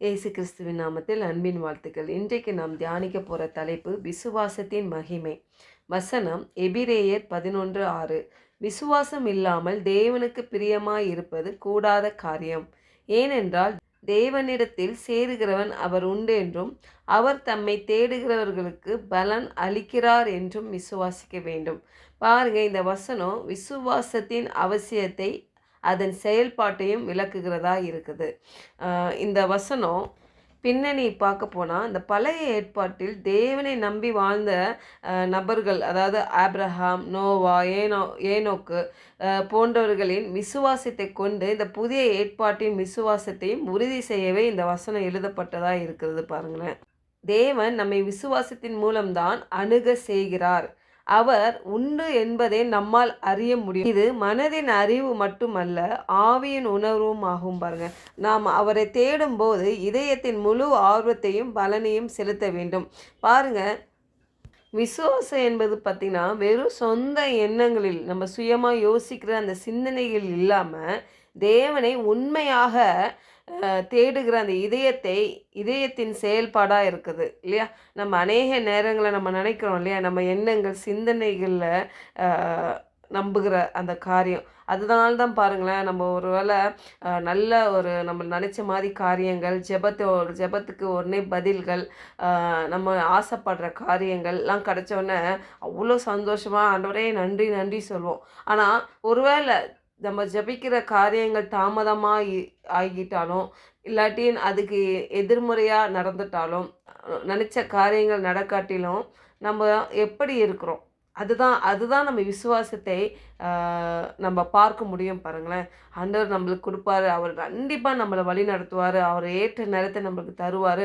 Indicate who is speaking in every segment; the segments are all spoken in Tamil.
Speaker 1: இயேசு கிறிஸ்துவின் நாமத்தில் அன்பின் வாழ்த்துக்கள். இன்றைக்கு நாம் தியானிக்க போகிற தலைப்பு விசுவாசத்தின் மகிமை. வசனம் எபிரேயர் பதினொன்று ஆறு. விசுவாசம் இல்லாமல் தேவனுக்கு பிரியமாய் இருப்பது கூடாத காரியம். ஏனென்றால் தேவனிடத்தில் சேருகிறவன் அவர் உண்டு என்றும் அவர் தம்மை தேடுகிறவர்களுக்கு பலன் அளிக்கிறார் என்றும் விசுவாசிக்க வேண்டும். பாருங்க இந்த வசனம் விசுவாசத்தின் அவசியத்தை அதன் செயல்பாட்டையும் விளக்குகிறதா இருக்குது. இந்த வசனம் பின்னணி பார்க்க போனால் இந்த பழைய ஏற்பாட்டில் தேவனை நம்பி வாழ்ந்த நபர்கள் அதாவது ஆப்ரஹாம் நோவா ஏனோ ஏனோக்கு போன்றவர்களின் விசுவாசத்தை கொண்டு இந்த புதிய ஏற்பாட்டின் விசுவாசத்தையும் உறுதி செய்யவே இந்த வசனம் எழுதப்பட்டதாக இருக்கிறது பாருங்களேன். தேவன் நம்மை விசுவாசத்தின் மூலம்தான் அணுக செய்கிறார். அவர் உண்டு என்பதை நம்மால் அறிய முடியும். இது மனதின் அறிவு மட்டுமல்ல ஆவியின் உணர்வும் ஆகும் பாருங்க. நாம் அவரை தேடும்போது இதயத்தின் முழு ஆர்வத்தையும் பலனையும் செலுத்த வேண்டும். பாருங்க விசுவாசம் என்பது பார்த்திங்கன்னா வெறும் சொந்த எண்ணங்களில் நம்ம சுயமாக யோசிக்கிற அந்த சிந்தனைகள் இல்லாமல் தேவனை உண்மையாக தேடுகிற அந்த இதயத்தை இதயத்தின் செயல்பாடாக இருக்குது இல்லையா? நம்ம அநேக நேரங்களை நம்ம நினைக்கிறோம் இல்லையா? நம்ம எண்ணங்கள் சிந்தனைகளில் நம்புகிற அந்த காரியம். அதனால தான் பாருங்களேன் நம்ம ஒரு வேளை நல்ல ஒரு நம்ம நினச்ச மாதிரி காரியங்கள் ஜெபத்தை ஒரு ஜெபத்துக்கு உடனே பதில்கள் நம்ம ஆசைப்படுற காரியங்கள்லாம் கிடச்சோடனே அவ்வளோ சந்தோஷமாக ஆண்டவரே நன்றி நன்றி சொல்லுவோம் ஆனால் ஒருவேளை நம்ம ஜபிக்கிற காரியங்கள் தாமதமாக ஆகிட்டாலும் இல்லாட்டி அதுக்கு எதிர்முறையாக நடந்துட்டாலும் நினச்ச காரியங்கள் நடக்காட்டிலும் நம்ம எப்படி இருக்கிறோம்? அதுதான் அதுதான் நம்ம விசுவாசத்தை நம்ம பார்க்க முடியும் பாருங்களேன். ஆண்டவர் நம்மளுக்கு கொடுப்பாரு அவர் கண்டிப்பாக நம்மளை வழி நடத்துவார் அவர் ஏற்ற நேரத்தை நம்மளுக்கு தருவார்.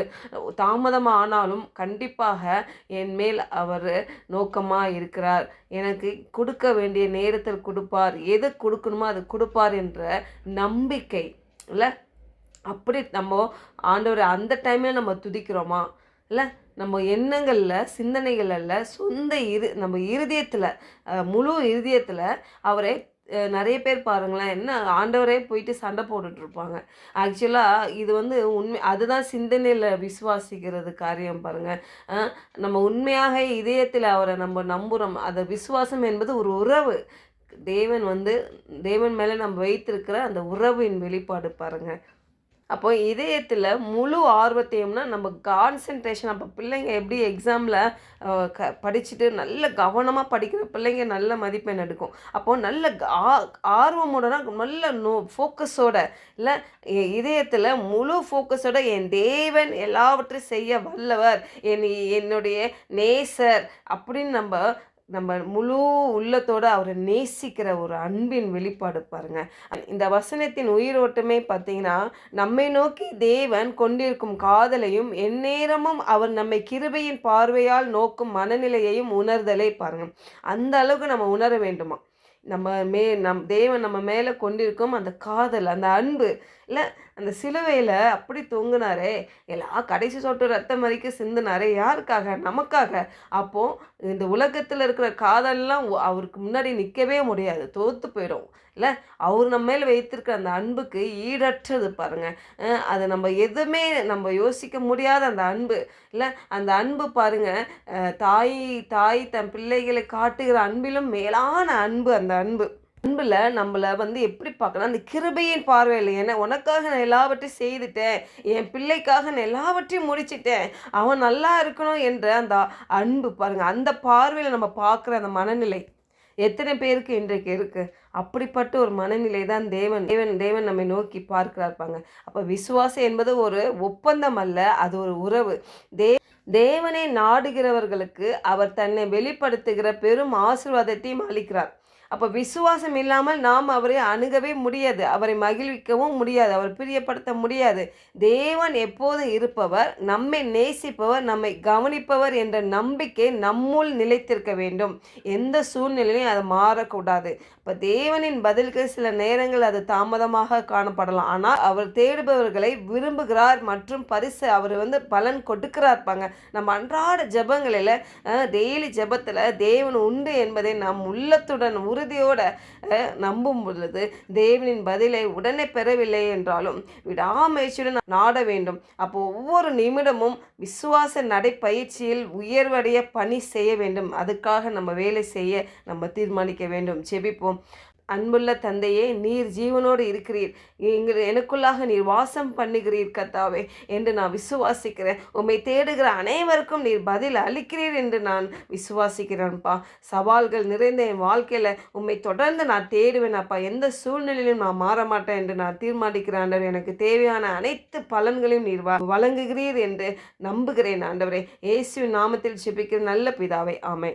Speaker 1: தாமதமாக ஆனாலும் கண்டிப்பாக என் மேல் அவர் நோக்கமாக இருக்கிறார். எனக்கு கொடுக்க வேண்டிய நேரத்தில் கொடுப்பார். எது கொடுக்கணுமோ அது கொடுப்பார் என்ற நம்பிக்கை இல்லை? அப்படி நம்ம ஆண்டவர் அந்த டைமில் நம்ம துதிக்கிறோமா? இல்லை? நம்ம எண்ணங்களில் சிந்தனைகள் அல்ல சொந்த இரு நம்ம இருதயத்தில் முழு இருதயத்தில் அவரை நிறைய பேர் பாருங்களேன் என்ன ஆண்டவரே போயிட்டு சண்டை போட்டுட்ருப்பாங்க ஆக்சுவலாக இது வந்து உண்மை அதுதான் சிந்தனையில் விசுவாசிக்கிறது காரியம் பாருங்கள் நம்ம உண்மையாக இதயத்தில் அவரை நம்ம நம்புகிறோம் அந்த விசுவாசம் என்பது ஒரு உறவு. தேவன் வந்து தேவன் மேலே நம்ம வைத்திருக்கிற அந்த உறவின் வெளிப்பாடு பாருங்கள் அப்போ இதயத்தில் முழு ஆர்வத்தையும்னா நம்ம கான்சென்ட்ரேஷன் அப்போ பிள்ளைங்க எப்படி எக்ஸாமில் க படிச்சுட்டு நல்ல கவனமாக படிக்கிற பிள்ளைங்க நல்ல மதிப்பெண் எடுக்கும். அப்போது நல்ல ஆ- ஆர்வமோடனா நல்ல நோ ஃபோக்கஸோட இல்லை இதயத்தில் முழு ஃபோக்கஸோட என் தேவன் எல்லாவற்றையும் செய்ய வல்லவர் என் என்னுடைய நேசர் அப்படின்னு நம்ம நம்ம முழு உள்ளத்தோடு அவரை நேசிக்கிற ஒரு அன்பின் வெளிப்பாடு பாருங்க. இந்த வசனத்தின் உயிரோட்டமே பார்த்தீங்கன்னா நம்மை நோக்கி தேவன் கொண்டிருக்கும் காதலையும் எந்நேரமும் அவர் நம்மை கிருபையின் பார்வையால் நோக்கும் மனநிலையையும் உணர்தலை பாருங்க. அந்த அளவுக்கு நம்ம உணர வேண்டுமா? நம்ம மே நம் தேவன் நம்ம மேலே கொண்டிருக்கும் அந்த காதல் அந்த அன்பு இல்லை அந்த சிலுவையில் அப்படி தொங்குனாரே எல்லா கடைசி சொட்டு ரத்தம் வரைக்கும் சிந்தினாரே யாருக்காக? நமக்காக. அப்போது இந்த உலகத்தில் இருக்கிற காதல்லாம் அவருக்கு முன்னாடி நிற்கவே முடியாது தோற்று போயிடும் இல்லை அவர் நம்ம மேலே வைத்திருக்கிற அந்த அன்புக்கு ஈடற்றது பாருங்கள் அதை அது நம்ம எதுவுமே நம்ம யோசிக்க முடியாத அந்த அன்பு. இல்லை அந்த அன்பு பாருங்க தாய் தாய் தன் பிள்ளைகளை காட்டுகிற அன்பிலும் மேலான அன்பு அந்த அன்பு. அன்பில் நம்மளை வந்து எப்படி பார்க்கலாம் அந்த கிருபையின் பார்வையில் ஏன்னா உனக்காக நான் எல்லாவற்றையும் செய்துட்டேன் என் பிள்ளைக்காக நான் எல்லாவற்றையும் முடிச்சிட்டேன் அவன் நல்லா இருக்கணும் என்ற அந்த அன்பு பாருங்கள் அந்த பார்வையில் நம்ம பார்க்குற அந்த மனநிலை எத்தனை பேருக்கு இன்றைக்கு இருக்குது அப்படிப்பட்ட ஒரு மனநிலை தான் தேவன் தேவன் தேவன் நம்மை நோக்கி பார்க்கிறார்ப்பாங்க அப்போ விசுவாசம் என்பது ஒரு ஒப்பந்தம் அல்ல அது ஒரு உறவு. தே தேவனை நாடுகிறவர்களுக்கு அவர் தன்னை வெளிப்படுத்துகிற பெரும் ஆசிர்வாதத்தையும் அளிக்கிறார். அப்போ விசுவாசம் இல்லாமல் நாம் அவரை அணுகவே முடியாது அவரை மகிழ்விக்கவும் முடியாது அவர் பிரியப்படுத்த முடியாது. தேவன் எப்போதும் இருப்பவர்? நம்மை நேசிப்பவர் நம்மை கவனிப்பவர் என்ற நம்பிக்கை நம்முள் நிலைத்திருக்க வேண்டும். எந்த சூழ்நிலையும் அது மாறக்கூடாது. இப்போ தேவனின் பதில்கள் சில நேரங்கள் அது தாமதமாக காணப்படலாம். ஆனால் அவர் தேடுபவர்களை விரும்புகிறார் மற்றும் பரிசு அவர் வந்து பலன் கொடுக்கிறார் பாங்க நம்ம அன்றாட ஜெபங்களில் டெய்லி ஜெபத்தில் தேவன் உண்டு என்பதை நம் உள்ளத்துடன் உறுதியோட நம்பும் பொழுது தேவனின் பதிலை உடனே பெறவில்லை என்றாலும் விடாமுயற்சியுடன் நாட வேண்டும். அப்போ ஒவ்வொரு நிமிடமும் விசுவாச நடைப்பயிற்சியில் உயர்வடைய பணி செய்ய வேண்டும். அதுக்காக நம்ம வேலை செய்ய நம்ம தீர்மானிக்க வேண்டும். செபிப்போம் அன்புள்ள தந்தையே நீர் ஜீவனோடு இருக்கிறீர். எங்கள் எனக்குள்ளாக நீர் வாசம் பண்ணுகிறீர் கத்தாவே என்று நான் விசுவாசிக்கிறேன். உம்மை தேடுகிற அனைவருக்கும் நீர் பதில் அளிக்கிறீர் என்று நான் விசுவாசிக்கிறேன்ப்பா. சவால்கள் நிறைந்த என் வாழ்க்கையில் உம்மை தொடர்ந்து நான் தேடுவேன் அப்பா. எந்த சூழ்நிலையிலும் நான் மாற மாட்டேன் என்று நான் தீர்மானிக்கிறேன் ஆண்டவர். எனக்கு தேவையான அனைத்து பலன்களையும் நீர் வழங்குகிறீர் என்று நம்புகிறேன் ஆண்டவரே. இயேசுவின் நாமத்தில் ஜெபிக்கிற நல்ல பிதாவை. ஆமை